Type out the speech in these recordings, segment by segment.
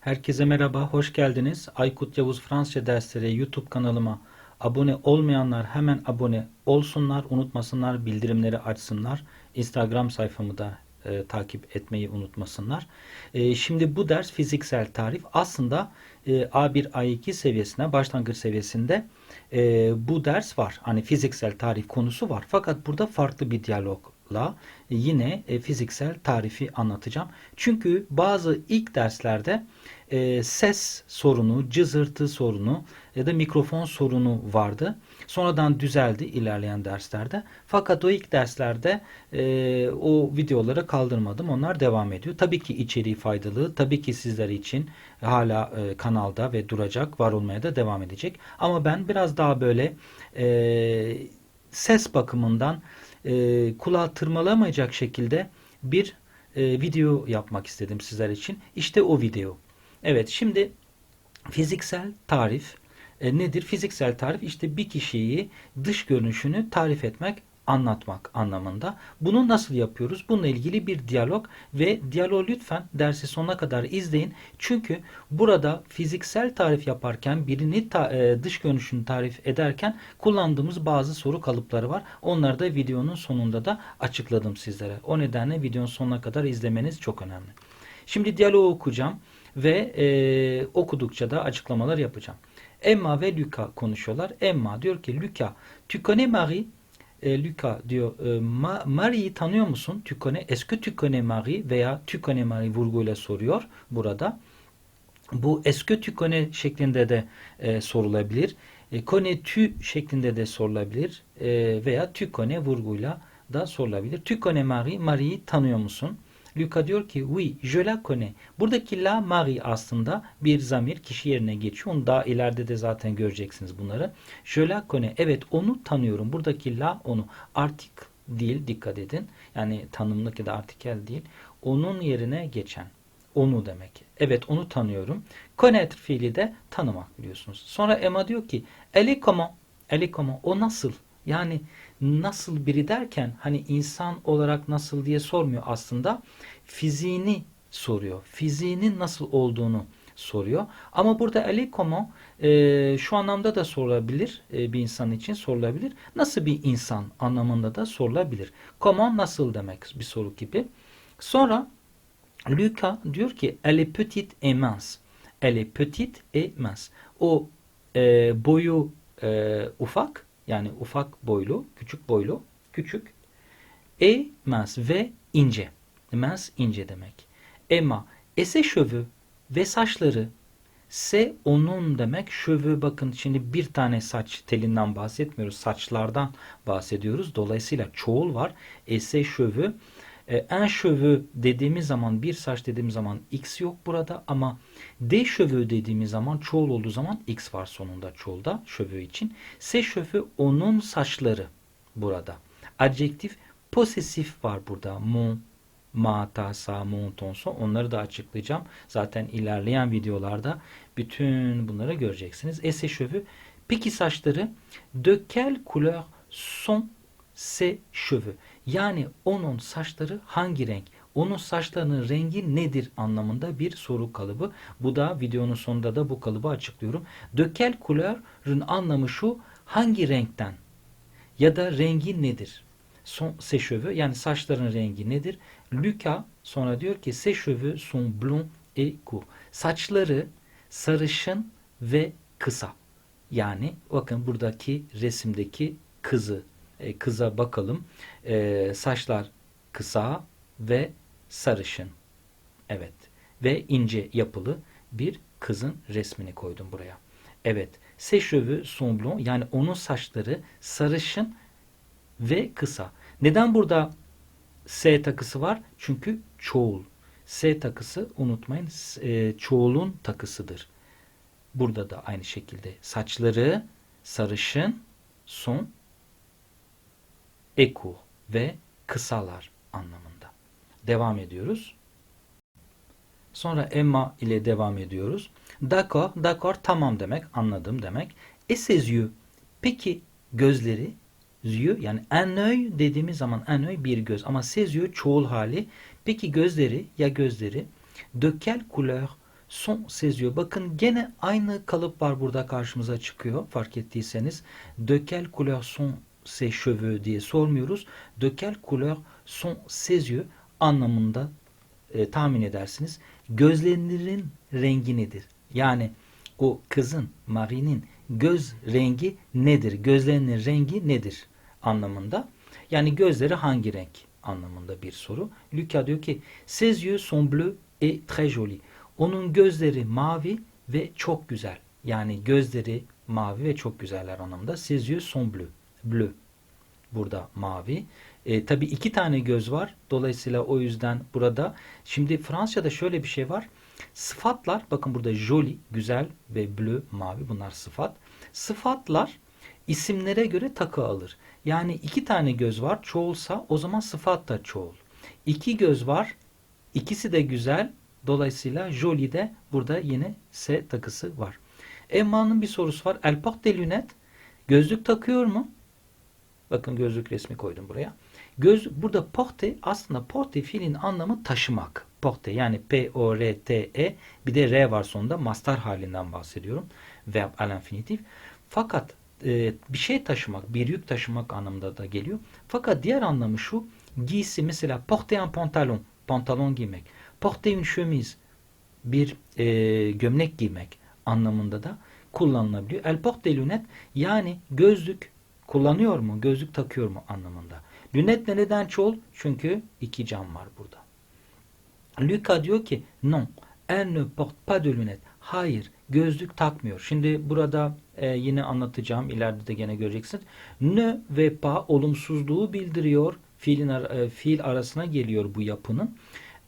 Herkese merhaba, hoş geldiniz. Aykut Yavuz Fransızca dersleri YouTube kanalıma abone olmayanlar hemen abone olsunlar, unutmasınlar, bildirimleri açsınlar. Instagram sayfamı da e, takip etmeyi unutmasınlar. E, şimdi bu ders fiziksel tarif. Aslında e, A1, A2 seviyesine, başlangıç seviyesinde e, bu ders var. Hani fiziksel tarif konusu var. Fakat burada farklı bir diyalogla yine e, fiziksel tarifi anlatacağım. Çünkü bazı ilk derslerde e, ses sorunu, cızırtı sorunu ya da mikrofon sorunu vardı. Sonradan düzeldi ilerleyen derslerde. Fakat o ilk derslerde e, o videoları kaldırmadım. Onlar devam ediyor. Tabii ki içeriği faydalı. Tabii ki sizler için hala e, kanalda ve duracak, var olmaya da devam edecek. Ama ben biraz daha böyle e, ses bakımından e, kulağı tırmalamayacak şekilde bir e, video yapmak istedim sizler için. İşte o video. Evet şimdi fiziksel tarif e, nedir? Fiziksel tarif işte bir kişiyi dış görünüşünü tarif etmek anlatmak anlamında. Bunu nasıl yapıyoruz? Bununla ilgili bir diyalog ve diyaloğu lütfen dersi sonuna kadar izleyin. Çünkü burada fiziksel tarif yaparken birini ta, e, dış görünüşünü tarif ederken kullandığımız bazı soru kalıpları var. Onları da videonun sonunda da açıkladım sizlere. O nedenle videonun sonuna kadar izlemeniz çok önemli. Şimdi diyaloğu okuyacağım ve e, okudukça da açıklamalar yapacağım. Emma ve Luca konuşuyorlar. Emma diyor ki Luca, tu connais Marie? E, Luca diyor e, Ma, Marie'yi tanıyor musun? Tu connais, est-ce tu connais Marie? Veya tu connais Marie vurguyla soruyor burada. Bu est-ce tu connais şeklinde de e, sorulabilir. E, connais-tu şeklinde de sorulabilir. E, veya tu connais vurguyla da sorulabilir. Tu connais Marie, Marie'yi tanıyor musun? Luca diyor ki oui, je la connais. Buradaki la Marie aslında bir zamir kişi yerine geçiyor. Onu daha ileride de zaten göreceksiniz bunları. Je la connais. Evet onu tanıyorum. Buradaki la onu. Artik değil dikkat edin. Yani tanımlık ya da artikel değil. Onun yerine geçen. Onu demek. Evet onu tanıyorum. Connaître fiili de tanımak biliyorsunuz. Sonra Emma diyor ki est comment? Est comment? O nasıl? Yani nasıl biri derken hani insan olarak nasıl diye sormuyor aslında. Fiziğini soruyor. Fiziğinin nasıl olduğunu soruyor. Ama burada Ali Como e, şu anlamda da sorulabilir. E, bir insan için sorulabilir. Nasıl bir insan anlamında da sorulabilir. Como nasıl demek bir soru gibi. Sonra Luca diyor ki elle est petite et mince. Elle est et mince. O e, boyu e, ufak yani ufak boylu, küçük boylu, küçük. E mince ve ince. Mince ince demek. Emma ese cheveux ve saçları se onun demek. Cheveux bakın şimdi bir tane saç telinden bahsetmiyoruz. Saçlardan bahsediyoruz. Dolayısıyla çoğul var. Ese e, en cheveux dediğimiz zaman bir saç dediğimiz zaman x yok burada ama de cheveux dediğimiz zaman çoğul olduğu zaman x var sonunda çoğulda cheveux için. Se cheveux onun saçları burada. Adjektif posesif var burada. Mon, ma, ta, sa, mon, ton, son. Onları da açıklayacağım. Zaten ilerleyen videolarda bütün bunları göreceksiniz. E se cheveux. Peki saçları de quelle couleur sont ses cheveux? Yani onun saçları hangi renk? Onun saçlarının rengi nedir anlamında bir soru kalıbı. Bu da videonun sonunda da bu kalıbı açıklıyorum. Quelle couleur"ın anlamı şu. Hangi renkten? Ya da rengi nedir? Son cheveux yani saçların rengi nedir? Luca sonra diyor ki ses cheveux sont blonds et courts. Saçları sarışın ve kısa. Yani bakın buradaki resimdeki kızı e, kıza bakalım. E, saçlar kısa ve sarışın. Evet. Ve ince yapılı bir kızın resmini koydum buraya. Evet. Sont blonds yani onun saçları sarışın ve kısa. Neden burada S takısı var? Çünkü çoğul. S takısı unutmayın e, çoğulun takısıdır. Burada da aynı şekilde saçları sarışın son eku ve kısalar anlamında. Devam ediyoruz. Sonra Emma ile devam ediyoruz. D'accord, d'accord tamam demek, anladım demek. Yeux. Peki gözleri, yeux yani œil dediğimiz zaman œil bir göz ama ses yeux çoğul hali. Peki gözleri ya gözleri de quelle couleur ses yeux. Bakın gene aynı kalıp var burada karşımıza çıkıyor fark ettiyseniz. De quelle couleur sont ses cheveux diye sormuyoruz. De quelle couleur sont ses yeux anlamında e, tahmin edersiniz. Gözlerinin rengi nedir? Yani o kızın, Marie'nin göz rengi nedir? Gözlerinin rengi nedir anlamında. Yani gözleri hangi renk anlamında bir soru. Lucas diyor ki ses yeux sont bleus et très jolis. Onun gözleri mavi ve çok güzel. Yani gözleri mavi ve çok güzeller anlamında. Ses yeux sont bleus. Bleu. Burada mavi. E, tabii iki tane göz var. Dolayısıyla o yüzden burada. Şimdi Fransızca'da şöyle bir şey var. Sıfatlar bakın burada joli, güzel ve bleu, mavi bunlar sıfat. Sıfatlar isimlere göre takı alır. Yani iki tane göz var çoğulsa o zaman sıfat da çoğul. İki göz var ikisi de güzel. Dolayısıyla joli de burada yine S takısı var. Emma'nın bir sorusu var. El porte lunettes. Gözlük takıyor mu? Bakın gözlük resmi koydum buraya. Göz burada porte aslında porte fiilin anlamı taşımak. Porte yani P O R T E bir de R var sonunda mastar halinden bahsediyorum. Verb à l'infinitif. Fakat e, bir şey taşımak, bir yük taşımak anlamında da geliyor. Fakat diğer anlamı şu. Giysi mesela porter un pantalon, pantalon giymek. Porter une chemise, bir e, gömlek giymek anlamında da kullanılabiliyor. El porte lunettes yani gözlük kullanıyor mu, gözlük takıyor mu anlamında. Lünet ne neden çoğul? Çünkü iki cam var burada. Luca diyor ki non, elle ne porte pas de lunettes. Hayır, gözlük takmıyor. Şimdi burada e, yine anlatacağım, ileride de gene göreceksiniz. Ne ve pas olumsuzluğu bildiriyor. Fiilin e, fiil arasına geliyor bu yapının.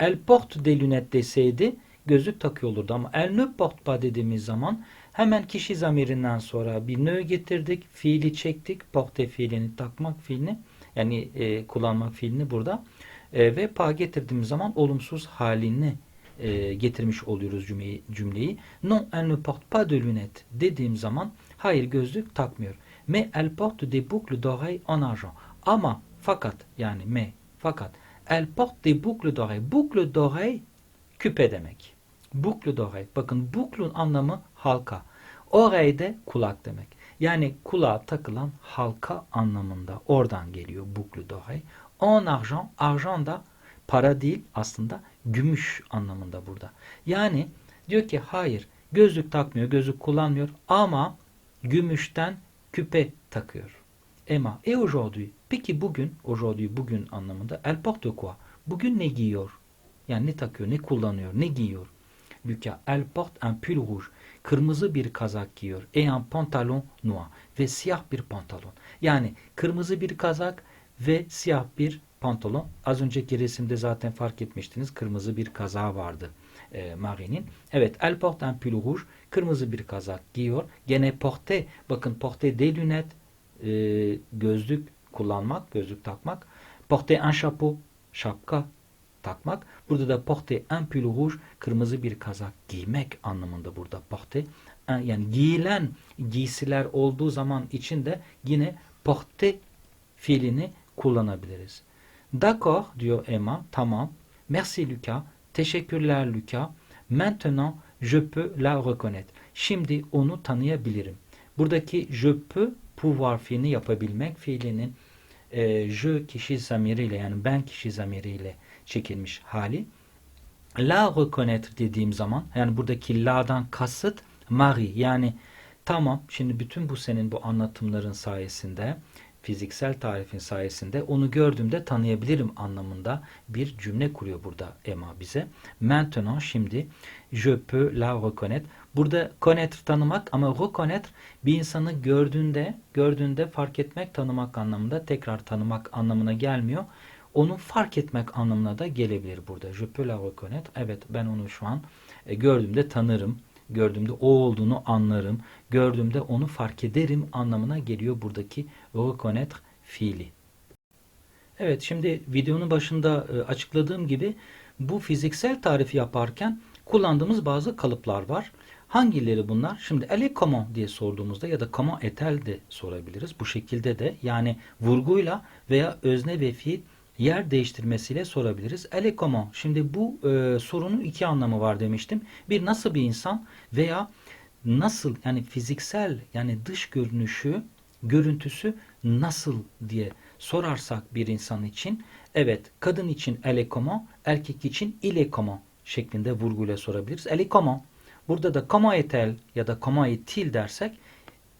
Elle porte des lunettes deseydi gözlük takıyor olurdu ama elle ne porte pas dediğimiz zaman hemen kişi zamirinden sonra bir ne getirdik, fiili çektik, porte fiilini takmak fiilini yani e, kullanmak fiilini burada e, ve pa getirdiğimiz zaman olumsuz halini e, getirmiş oluyoruz cümleyi, cümleyi. Non, elle ne porte pas de lunettes dediğim zaman hayır gözlük takmıyor. Mais elle porte des boucles d'oreilles en argent. Ama fakat yani mais fakat elle porte des boucles d'oreilles. Boucle d'oreille küpe demek. Boucle d'oreille. Bakın boucle'un anlamı halka. Oreille de kulak demek. Yani kulağa takılan halka anlamında oradan geliyor boucle d'oreille. En argent, argent da para değil aslında gümüş anlamında burada. Yani diyor ki hayır gözlük takmıyor, gözlük kullanmıyor ama gümüşten küpe takıyor. Emma, et aujourd'hui? Peki bugün, aujourd'hui bugün anlamında elle porte quoi? Bugün ne giyiyor? Yani ne takıyor, ne kullanıyor, ne giyiyor? Lucas, elle porte un pull rouge. Kırmızı bir kazak giyiyor. Et un pantalon noir. Ve siyah bir pantolon. Yani kırmızı bir kazak ve siyah bir pantolon. Az önceki resimde zaten fark etmiştiniz. Kırmızı bir kazağı vardı e, Marie'nin. Evet, elle porte un pull rouge. Kırmızı bir kazak giyiyor. Gene porte. Bakın porte des lunettes. E, gözlük kullanmak, gözlük takmak. Porter un chapeau. Şapka takmak. Burada da porter un pull rouge kırmızı bir kazak giymek anlamında burada porter. Un- Yani giyilen giysiler olduğu zaman içinde yine porter fiilini kullanabiliriz. D'accord diyor Emma. Tamam. Merci Lucas. Teşekkürler Lucas. Maintenant je peux la reconnaître. Şimdi onu tanıyabilirim. Buradaki je peux pouvoir fiilini yapabilmek fiilinin e, je kişi zamiriyle yani ben kişi zamiriyle çekilmiş hali. La reconnaître dediğim zaman yani buradaki la'dan kasıt Marie yani tamam şimdi bütün bu senin bu anlatımların sayesinde fiziksel tarifin sayesinde onu gördüğümde tanıyabilirim anlamında bir cümle kuruyor burada Emma bize. Maintenant şimdi je peux la reconnaître. Burada connaître tanımak ama reconnaître bir insanı gördüğünde gördüğünde fark etmek tanımak anlamında tekrar tanımak anlamına gelmiyor. Onu fark etmek anlamına da gelebilir burada. Je peux la reconnaître. Evet ben onu şu an e, gördüğümde tanırım. Gördüğümde o olduğunu anlarım. Gördüğümde onu fark ederim anlamına geliyor buradaki reconnaître fiili. Evet şimdi videonun başında e, açıkladığım gibi bu fiziksel tarifi yaparken kullandığımız bazı kalıplar var. Hangileri bunlar? Şimdi est comment diye sorduğumuzda ya da comment est-elle de sorabiliriz. Bu şekilde de yani vurguyla veya özne ve fiil yer değiştirmesiyle sorabiliriz. Elle comment? Şimdi bu e, sorunun iki anlamı var demiştim. Bir nasıl bir insan veya nasıl yani fiziksel yani dış görünüşü, görüntüsü nasıl diye sorarsak bir insan için evet kadın için elle comment, erkek için il est comment şeklinde vurguyla sorabiliriz. Elle comment? Burada da comment est-elle ya da comment est-il dersek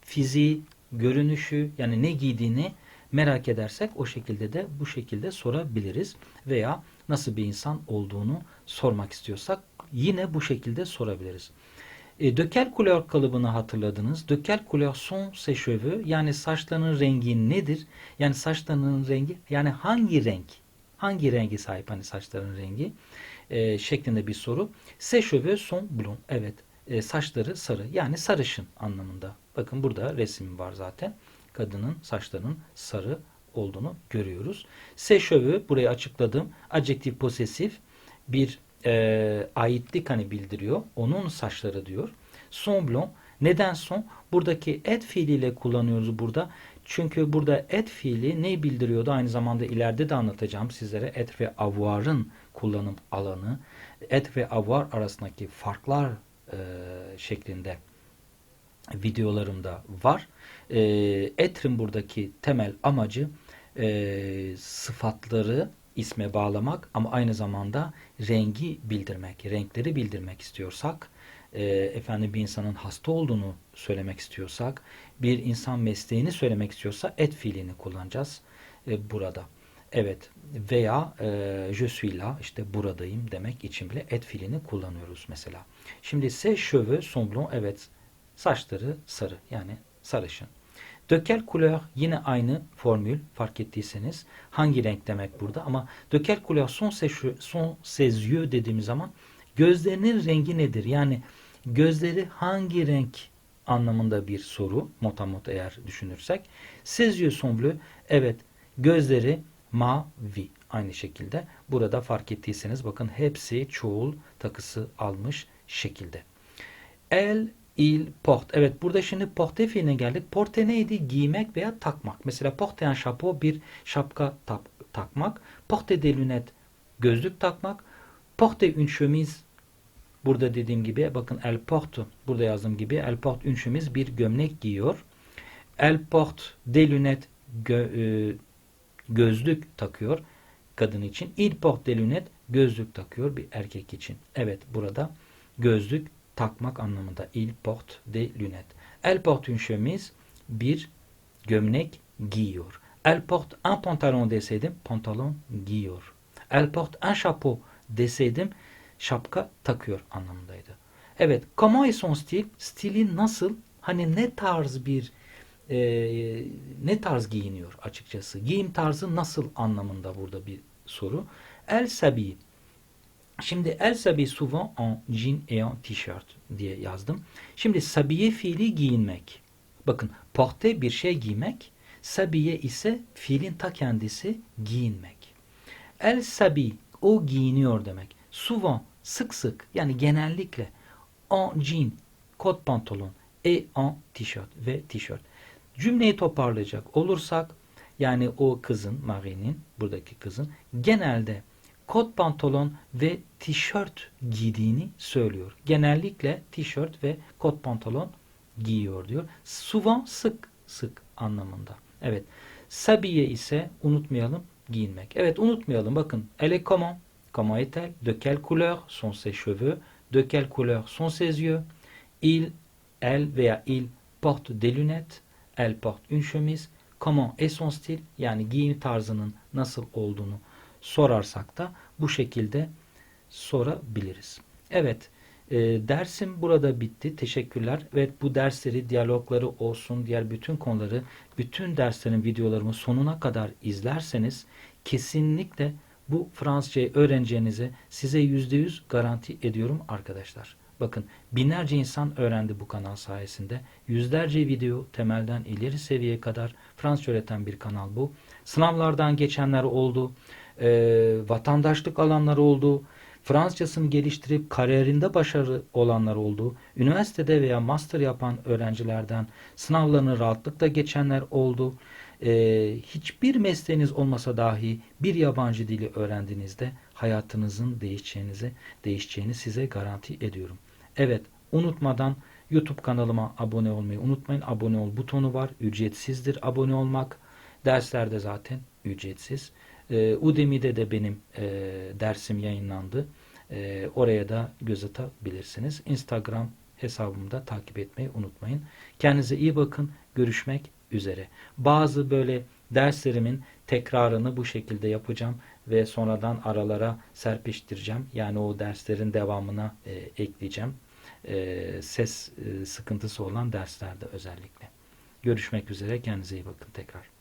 fiziği, görünüşü yani ne giydiğini merak edersek o şekilde de bu şekilde sorabiliriz. Veya nasıl bir insan olduğunu sormak istiyorsak yine bu şekilde sorabiliriz. E, quelle couleur kalıbını hatırladınız. Couleur sont ses cheveux? Yani saçlarının rengi nedir? Yani saçlarının rengi yani hangi renk? Hangi rengi sahip hani saçlarının rengi? E, şeklinde bir soru. Cheveux sont blonds. Evet. E, saçları sarı. Yani sarışın anlamında. Bakın burada resim var zaten. Kadının saçlarının sarı olduğunu görüyoruz. Ses cheveux burayı açıkladım. Adjektif posesif bir e, aitlik hani bildiriyor. Onun saçları diyor. Son blond. Neden son? Buradaki et fiiliyle kullanıyoruz burada. Çünkü burada et fiili ne bildiriyordu? Aynı zamanda ileride de anlatacağım sizlere. Et ve avoir'ın kullanım alanı, et ve avoir arasındaki farklar e, şeklinde videolarımda var. E, etrin buradaki temel amacı e, sıfatları isme bağlamak ama aynı zamanda rengi bildirmek, renkleri bildirmek istiyorsak, e, efendim bir insanın hasta olduğunu söylemek istiyorsak, bir insan mesleğini söylemek istiyorsa et fiilini kullanacağız e, burada. Evet veya e, je suis là işte buradayım demek için bile et fiilini kullanıyoruz mesela. Şimdi ses cheveux sont evet saçları sarı yani sarışın. Quelle couleur yine aynı formül fark ettiyseniz hangi renk demek burada ama quelle couleur sont ses, sont ses yeux dediğimiz zaman gözlerinin rengi nedir? Yani gözleri hangi renk anlamında bir soru motamot eğer düşünürsek. Sont bleus evet gözleri mavi aynı şekilde. Burada fark ettiyseniz bakın hepsi çoğul takısı almış şekilde. El il porte. Evet burada şimdi porte fiiline geldik. Porte neydi? Giymek veya takmak. Mesela porte un chapeau bir şapka tak, takmak. Porte des lunettes gözlük takmak. Porte une chemise burada dediğim gibi bakın el porte burada yazdığım gibi el porte une chemise bir gömlek giyiyor. El porte des lunettes gö, e, gözlük takıyor kadın için. Il porte des lunettes gözlük takıyor bir erkek için. Evet burada gözlük takmak anlamında. Il porte des lunettes. Elle porte une chemise bir gömlek giyiyor. Elle porte un pantalon deseydim pantalon giyiyor. Elle porte un chapeau deseydim şapka takıyor anlamındaydı. Evet, comment est son style? Stili nasıl? Hani ne tarz bir e, ne tarz giyiniyor açıkçası? Giyim tarzı nasıl anlamında burada bir soru. Elle s'habille Şimdi el s'habille souvent en jean et en t-shirt diye yazdım. Şimdi sabiye fiili giyinmek. Bakın porte bir şey giymek, sabiye ise fiilin ta kendisi giyinmek. El s'habille o giyiniyor demek. Souvent sık sık yani genellikle en jean kot pantolon et en t-shirt ve t-shirt. Cümleyi toparlayacak olursak yani o kızın Marie'nin buradaki kızın genelde kot pantolon ve tişört giydiğini söylüyor. Genellikle tişört ve kot pantolon giyiyor diyor. Souvent sık sık anlamında. Evet. Sabiye ise unutmayalım giyinmek. Evet unutmayalım bakın. Elle est comment? Comment est-elle? De quelle couleur sont ses cheveux? De quelle couleur sont ses yeux? Il, elle veya il porte des lunettes. Elle porte une chemise. Comment est son style? Yani giyim tarzının nasıl olduğunu sorarsak da bu şekilde sorabiliriz. Evet, e, dersim burada bitti. Teşekkürler. Evet, bu dersleri, diyalogları olsun, diğer bütün konuları, bütün derslerin videolarımı sonuna kadar izlerseniz kesinlikle bu Fransızcayı öğreneceğinizi size yüzde yüz garanti ediyorum arkadaşlar. Bakın binlerce insan öğrendi bu kanal sayesinde. Yüzlerce video temelden ileri seviyeye kadar Fransızca öğreten bir kanal bu. Sınavlardan geçenler oldu e, vatandaşlık alanları oldu. Fransızcasını geliştirip kariyerinde başarı olanlar oldu. Üniversitede veya master yapan öğrencilerden sınavlarını rahatlıkla geçenler oldu. Ee, hiçbir mesleğiniz olmasa dahi bir yabancı dili öğrendiğinizde hayatınızın değişeceğinizi, değişeceğini size garanti ediyorum. Evet, unutmadan YouTube kanalıma abone olmayı unutmayın. Abone ol butonu var. Ücretsizdir abone olmak. Derslerde zaten ücretsiz. Ee, Udemy'de de benim e, dersim yayınlandı. Ee, oraya da göz atabilirsiniz. Instagram hesabımı da takip etmeyi unutmayın. Kendinize iyi bakın. Görüşmek üzere. Bazı böyle derslerimin tekrarını bu şekilde yapacağım ve sonradan aralara serpiştireceğim. Yani o derslerin devamına e, ekleyeceğim. E, ses e, sıkıntısı olan derslerde özellikle. Görüşmek üzere. Kendinize iyi bakın tekrar.